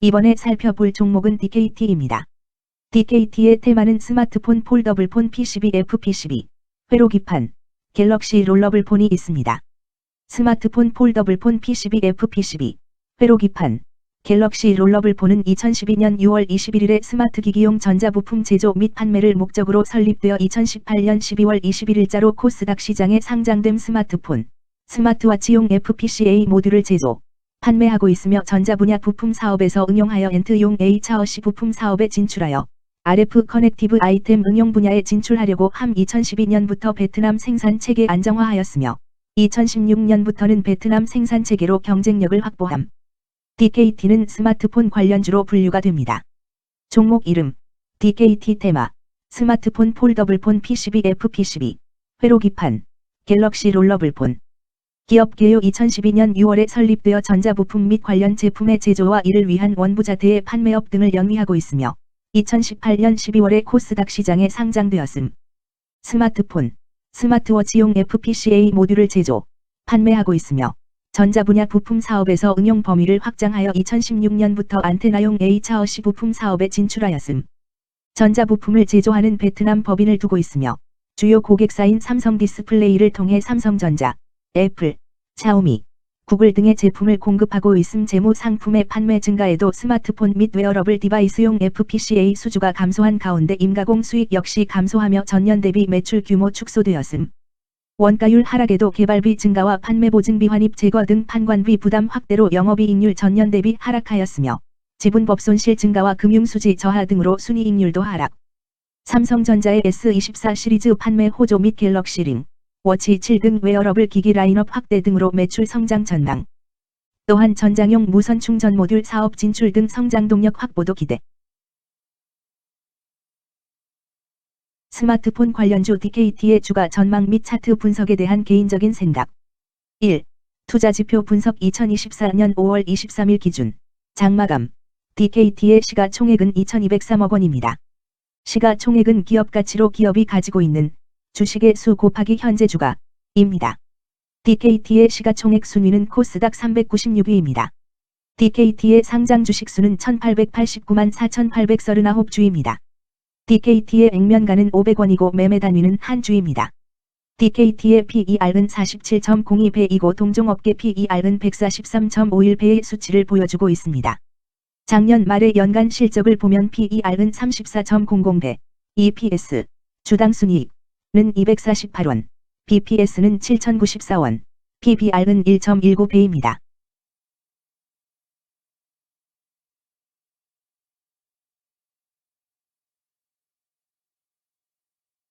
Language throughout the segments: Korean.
이번에 살펴볼 종목은 DKT입니다. DKT의 테마는 스마트폰 폴더블폰 PCB FPCB, 회로 기판, 갤럭시 롤러블 폰이 있습니다. 스마트폰 폴더블폰 PCB FPCB, 회로 기판, 갤럭시 롤러블 폰은 2012년 6월 21일에 스마트 기기용 전자부품 제조 및 판매를 목적으로 설립되어 2018년 12월 21일자로 코스닥 시장에 상장된 스마트폰, 스마트워치용 FPCA 모듈을 제조, 판매하고 있으며 전자 분야 부품 사업에서 응용하여 엔트용 H아워시 부품 사업에 진출하여 RF 커넥티브 아이템 응용 분야에 진출하려고 함 2012년부터 베트남 생산 체계 안정화하였으며 2016년부터는 베트남 생산 체계로 경쟁력을 확보함. DKT는 스마트폰 관련주로 분류가 됩니다. 종목 이름 DKT 테마 스마트폰 폴더블폰 PCB FPCB 회로 기판 갤럭시 롤러블폰 기업 개요 2012년 6월에 설립되어 전자부품 및 관련 제품의 제조와 이를 위한 원부자재의 판매업 등을 영위하고 있으며 2018년 12월에 코스닥 시장에 상장되었음. 스마트폰, 스마트워치용 FPCA 모듈을 제조, 판매하고 있으며 전자 분야 부품 사업에서 응용 범위를 확장하여 2016년부터 안테나용 H아워시 부품 사업에 진출하였음. 전자 부품을 제조하는 베트남 법인을 두고 있으며 주요 고객사인 삼성 디스플레이를 통해 삼성전자, 애플, 샤오미, 구글 등의 제품을 공급하고 있음 재무 상품의 판매 증가에도 스마트폰 및 웨어러블 디바이스용 FPCA 수주가 감소한 가운데 임가공 수익 역시 감소하며 전년 대비 매출 규모 축소되었음. 원가율 하락에도 개발비 증가와 판매 보증비 환입 제거 등 판관비 부담 확대로 영업이익률 전년 대비 하락하였으며 지분법 손실 증가와 금융수지 저하 등으로 순이익률도 하락. 삼성전자의 S24 시리즈 판매 호조 및 갤럭시 링, 워치 7등 웨어러블 기기 라인업 확대 등으로 매출 성장 전망. 또한 전장용 무선 충전 모듈 사업 진출 등 성장 동력 확보도 기대. 스마트폰 관련주 DKT의 주가 전망 및 차트 분석에 대한 개인적인 생각. 1. 투자지표 분석 2024년 5월 23일 기준. 장마감. DKT의 시가총액은 2203억 원입니다. 시가총액은 기업 가치로 기업이 가지고 있는 주식의 수 곱하기 현재 주가입니다. DKT의 시가총액 순위는 코스닥 396위입니다. DKT의 상장 주식 수는 1889만 4839주입니다. DKT의 액면가는 500원이고 매매 단위는 한 주입니다. DKT의 PER은 47.02배이고 동종업계 PER은 143.51배의 수치를 보여주고 있습니다. 작년 말의 연간 실적을 보면 PER은 34.00배, EPS, 주당 순이익, 는 248원, BPS는 7094원, PBR은 1.19배입니다.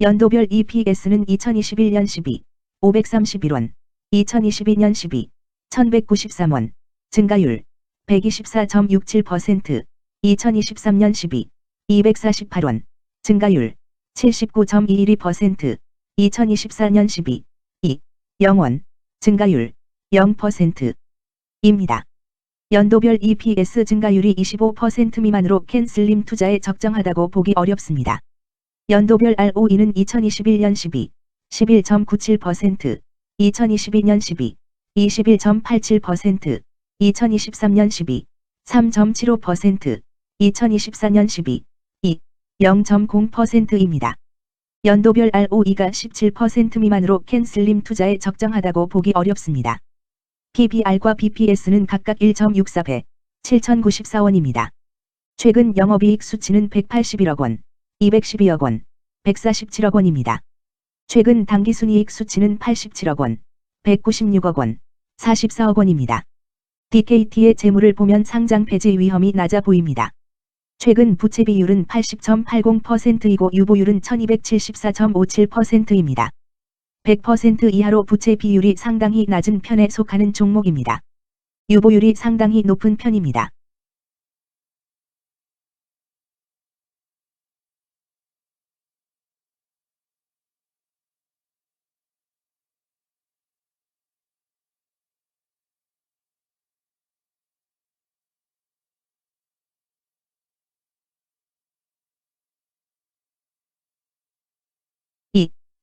연도별 EPS는 2021년 12, 531원, 2022년 12, 1193원, 증가율 124.67%, 2023년 12, 248원, 증가율 79.21%, 2024년 12, 2, 0원, 증가율 0%, 입니다. 연도별 EPS 증가율이 25% 미만으로 캔슬림 투자에 적정하다고 보기 어렵습니다. 연도별 ROE는 2021년 12, 11.97%, 2022년 12, 21.87%, 2023년 12, 3.75%, 2024년 12, 2, 0.0%입니다. 연도별 ROE가 17% 미만으로 캔슬림 투자에 적정하다고 보기 어렵습니다. PBR과 BPS는 각각 1.64배, 7,094원입니다. 최근 영업이익 수치는 181억 원, 212억 원, 147억 원입니다. 최근 당기순이익 수치는 87억 원, 196억 원, 44억 원입니다. DKT의 재물을 보면 상장 폐지 위험이 낮아 보입니다. 최근 부채 비율은 80.80%이고 유보율은 1274.57%입니다. 100% 이하로 부채 비율이 상당히 낮은 편에 속하는 종목입니다. 유보율이 상당히 높은 편입니다.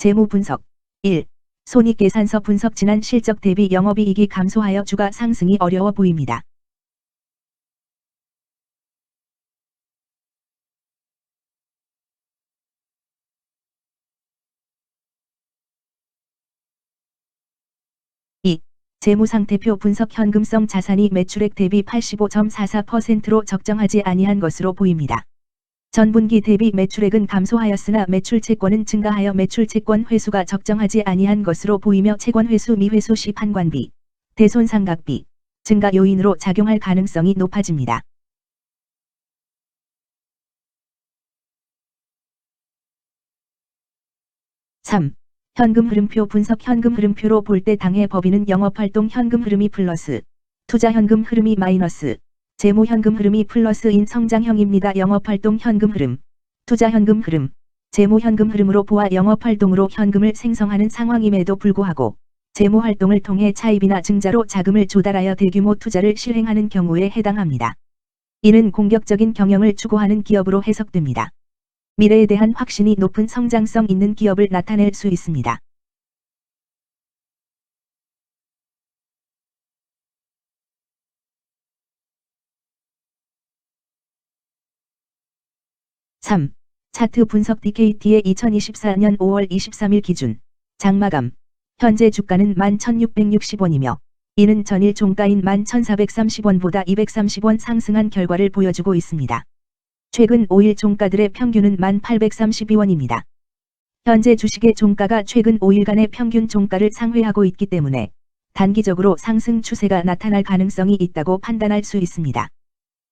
재무 분석 1. 손익계산서 분석 지난 실적 대비 영업이익이 감소하여 주가 상승이 어려워 보입니다. 2. 재무상태표 분석 현금성 자산이 매출액 대비 85.44%로 적정하지 아니한 것으로 보입니다. 전분기 대비 매출액은 감소하였으나 매출 채권은 증가하여 매출 채권 회수가 적정하지 아니한 것으로 보이며 채권 회수 미회수 시 판관비, 대손상각비 증가 요인으로 작용할 가능성이 높아집니다. (3) 현금 흐름표 분석 현금 흐름표로 볼 때 당해 법인은 영업활동 현금 흐름이 플러스, 투자 현금 흐름이 마이너스, 재무 현금 흐름이 플러스인 성장형입니다. 영업활동 현금 흐름, 투자 현금 흐름, 재무 현금 흐름으로 보아 영업활동으로 현금을 생성하는 상황임에도 불구하고 재무 활동을 통해 차입이나 증자로 자금을 조달하여 대규모 투자를 실행하는 경우에 해당합니다. 이는 공격적인 경영을 추구하는 기업으로 해석됩니다. 미래에 대한 확신이 높은 성장성 있는 기업을 나타낼 수 있습니다. (3) 차트 분석 DKT의 2024년 5월 23일 기준 장마감 현재 주가는 11,660원이며 이는 전일 종가인 11,430원보다 230원 상승한 결과를 보여주고 있습니다. 최근 5일 종가들의 평균은 1832원입니다. 현재 주식의 종가가 최근 5일간의 평균 종가를 상회하고 있기 때문에 단기적으로 상승 추세가 나타날 가능성이 있다고 판단할 수 있습니다.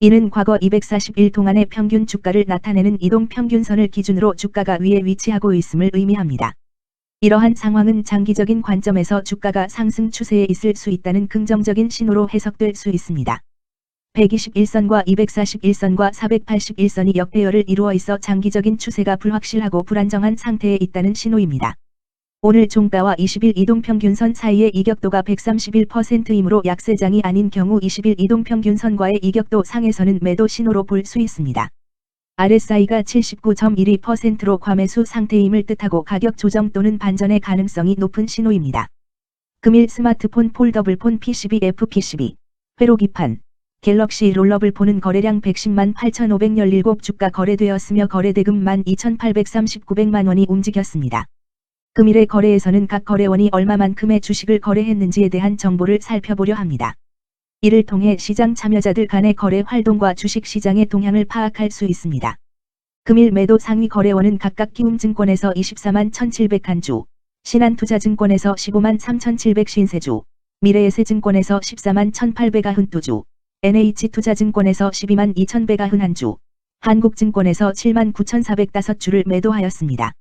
이는 과거 241 동안의 평균 주가를 나타내는 이동 평균선을 기준으로 주가가 위에 위치하고 있음을 의미합니다. 이러한 상황은 장기적인 관점에서 주가가 상승 추세에 있을 수 있다는 긍정적인 신호로 해석될 수 있습니다. 121선과 241선과 481선이 역배열을 이루어 있어 장기적인 추세가 불확실하고 불안정한 상태에 있다는 신호입니다. 오늘 종가와 20일 이동평균선 사이의 이격도가 131%이므로 약세장이 아닌 경우 20일 이동평균선과의 이격도 상에서는 매도 신호로 볼 수 있습니다. RSI가 79.12%로 과매수 상태임을 뜻하고 가격 조정 또는 반전의 가능성이 높은 신호입니다. 금일 스마트폰 폴더블폰 PCB FPCB 회로 기판 갤럭시 롤러블 폰은 거래량 110만 8,517 주가 거래되었으며 거래대금 12,839백만 원이 움직였습니다. 금일의 거래에서는 각 거래원이 얼마만큼의 주식을 거래했는지에 대한 정보를 살펴보려 합니다. 이를 통해 시장 참여자들 간의 거래 활동과 주식 시장의 동향을 파악할 수 있습니다. 금일 매도 상위 거래원은 각각 키움증권에서 24만 1,700한 신한투자증권에서 15만 3,753주, 미래에셋증권에서 14만 1,892주, NH투자증권에서 12만 2,191주, 한국증권에서 7만 9,405주를 매도하였습니다.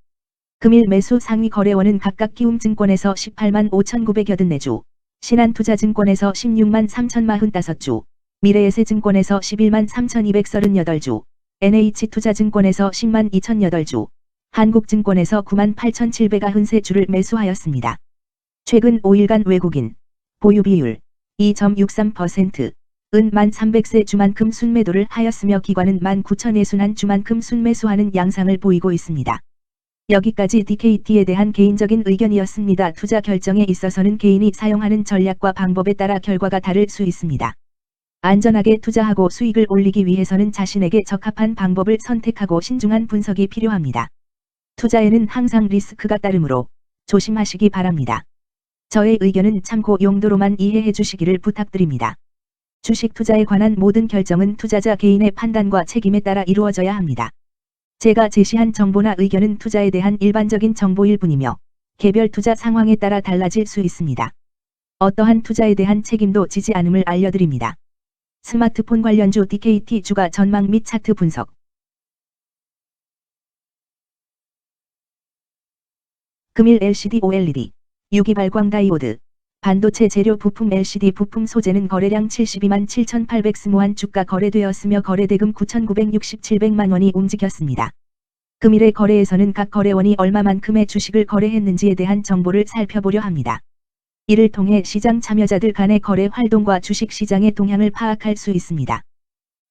금일 매수 상위 거래원은 각각 키움증권에서 18만 5,984주, 신한투자증권에서 16만 3,045주, 미래에셋증권에서 11만 3,238주, NH투자증권에서 10만 2,008주, 한국증권에서 9만 8,793주를 매수하였습니다. 최근 5일간 외국인 보유 비율 2.63%, 은만 300세 주만큼 순매도를 하였으며 기관은 19,000에 주만큼 순매수하는 양상을 보이고 있습니다. 여기까지 DKT에 대한 개인적인 의견이었습니다. 투자 결정에 있어서는 개인이 사용하는 전략과 방법에 따라 결과가 다를 수 있습니다. 안전하게 투자하고 수익을 올리기 위해서는 자신에게 적합한 방법을 선택하고 신중한 분석이 필요합니다. 투자에는 항상 리스크가 따르므로 조심하시기 바랍니다. 저의 의견은 참고 용도로만 이해해 주시기를 부탁드립니다. 주식 투자에 관한 모든 결정은 투자자 개인의 판단과 책임에 따라 이루어져야 합니다. 제가 제시한 정보나 의견은 투자에 대한 일반적인 정보일 뿐이며 개별 투자 상황에 따라 달라질 수 있습니다. 어떠한 투자에 대한 책임도 지지 않음을 알려드립니다. 스마트폰 관련주 DKT 주가 전망 및 차트 분석 금일 LCD OLED 유기 발광 다이오드 반도체 재료 부품 LCD 부품 소재는 거래량 72만 7,800스모한 주가 거래되었으며 거래대금 9,967백만 원이 움직였습니다. 금일의 거래에서는 각 거래원이 얼마만큼의 주식을 거래했는지에 대한 정보를 살펴보려 합니다. 이를 통해 시장 참여자들 간의 거래 활동과 주식 시장의 동향을 파악할 수 있습니다.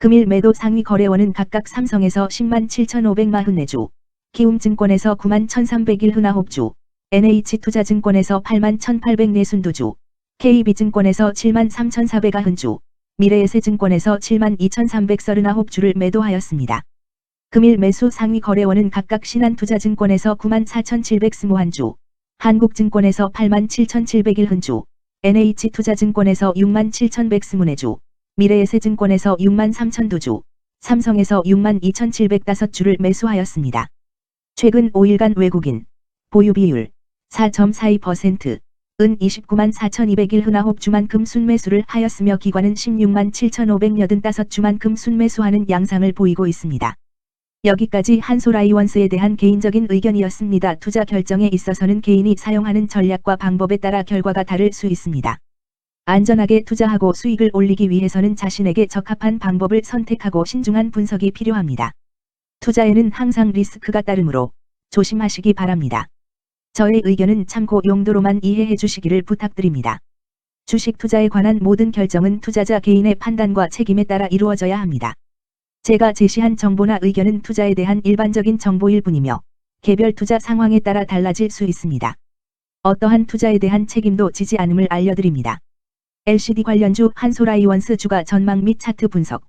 금일 매도 상위 거래원은 각각 삼성에서 10만 7,544주, 키움증권에서 9만 1,301 흔아홉주, NH투자증권에서 8만 1,842주, KB증권에서 7만 3,490주, 미래에셋증권에서 7만 2,339주를 매도하였습니다. 금일 매수 상위 거래원은 각각 신한투자증권에서 9만 4,721주, 한국증권에서 8만 7,701흔주, NH투자증권에서 6만 7,120주, 미래에셋증권에서 6만 3,002주, 삼성에서 6만 2,705주를 매수하였습니다. 최근 5일간 외국인 보유 비율 4.42%, 은 29만 4,201 흔아홉 주만큼 순매수를 하였으며 기관은 16만 7,585 주만큼 순매수하는 양상을 보이고 있습니다. 여기까지 한솔아이원스에 대한 개인적인 의견이었습니다. 투자 결정에 있어서는 개인이 사용하는 전략과 방법에 따라 결과가 다를 수 있습니다. 안전하게 투자하고 수익을 올리기 위해서는 자신에게 적합한 방법을 선택하고 신중한 분석이 필요합니다. 투자에는 항상 리스크가 따르므로 조심하시기 바랍니다. 저의 의견은 참고 용도로만 이해해 주시기를 부탁드립니다. 주식 투자에 관한 모든 결정은 투자자 개인의 판단과 책임에 따라 이루어져야 합니다. 제가 제시한 정보나 의견은 투자에 대한 일반적인 정보일 뿐이며 개별 투자 상황에 따라 달라질 수 있습니다. 어떠한 투자에 대한 책임도 지지 않음을 알려드립니다. LCD 관련주 한솔아이원스 주가 전망 및 차트 분석